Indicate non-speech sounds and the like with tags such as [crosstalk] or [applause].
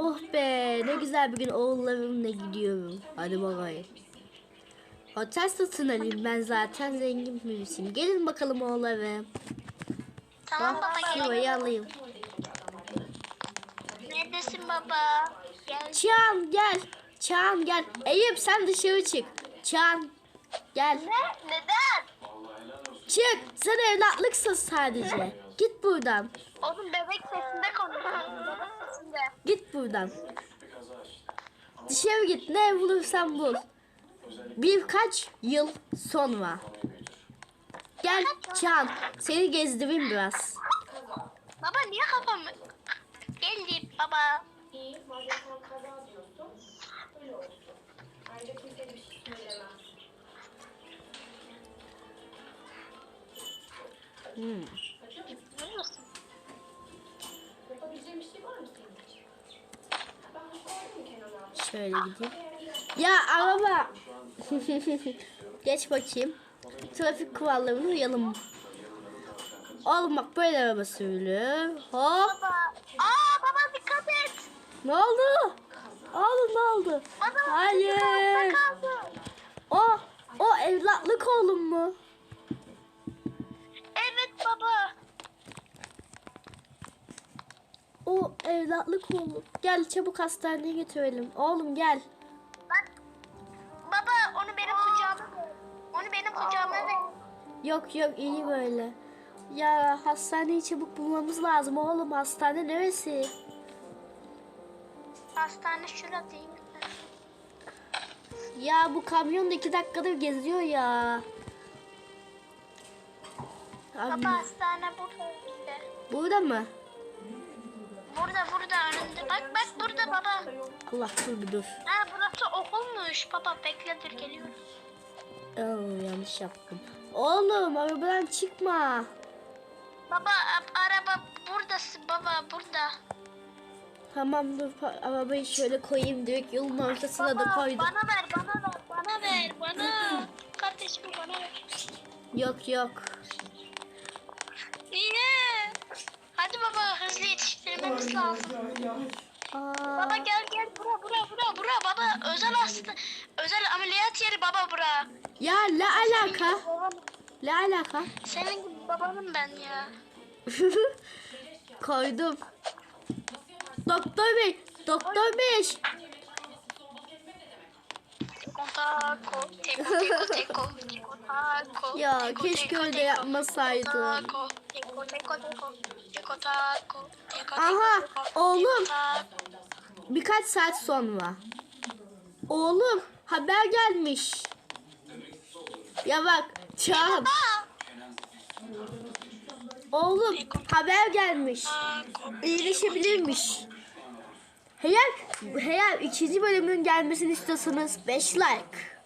Oh be ne güzel bir gün oğullarımla gidiyorum. Hadi bakayım. Otel satın alayım ben zaten zengin birisiyim. Gelin bakalım oğullarım. Tamam baba Bak gel. şurayı alayım. Neredesin baba? Gel. Çağan gel. Çağan gel. Eyüp sen dışarı çık. Çağan gel. Ne? Neden? Çık. Sen evlatlıksın sadece. Git buradan. Oğlum bebek sesinde konuşuyorsun. Bebek sesinde. Git buradan. Dışarı git. Ne bulursan bul. Birkaç yıl sonra. Gel Çağan. Seni gezdireyim biraz. Baba niye kafamı? Geldi baba. İyi, Şöyle gideyim. Ya araba. [laughs] Geç bakayım. Trafik kurallarına uyalım. Oğlum bak böyle araba sürülür. Hop. Baba. Aa baba dikkat et. Ne oldu? Oğlum ne oldu? Baba. Hayır. O, o evlatlık oğlum O evlatlık oğlum. Gel çabuk hastaneye götürelim. Oğlum gel. Ben... Baba onu benim kucağıma. Onu benim kucağıma ver. Yok yok iyi böyle. Ya hastaneyi çabuk bulmamız lazım oğlum. Hastane neresi? Hastane şurada değil mi? Ya bu kamyon da iki dakikadır geziyor ya. Abi, Baba hastane burada burada mı? Burada burada önünde. Bak bak burada baba. Allah dur bir dur. Ha burası okulmuş. Baba bekle dur geliyorum. Oo, yanlış yaptım. Oğlum arabadan çıkma. Baba araba buradasın baba burada. Tamam dur arabayı şöyle koyayım direkt yolun ortasına da koydum. bana ver bana ver bana ver bana. Kardeşim bana ver. Yok yok. Niye? Hadi baba hızlı yetiştirmemiz lazım. Aa, Baba gel gel bura bura bura bura baba özel hasta özel ameliyat yeri baba bura. ya ne alaka? Ne alaka? senin gibi babanım ben ya. [laughs] Koydum. Doktor bey, doktor bey. Teko tako teko teko teko teko tako. Ya, teko, keşke teko, öyle teko, yapmasaydım. Tako teko teko teko teko tako teko Aha, oğlum. Birkaç saat sonra. Oğlum haber gelmiş. Ya bak Çağan. Oğlum haber gelmiş. İyileşebilirmiş. Eğer, eğer ikinci bölümün gelmesini istiyorsanız 5 like.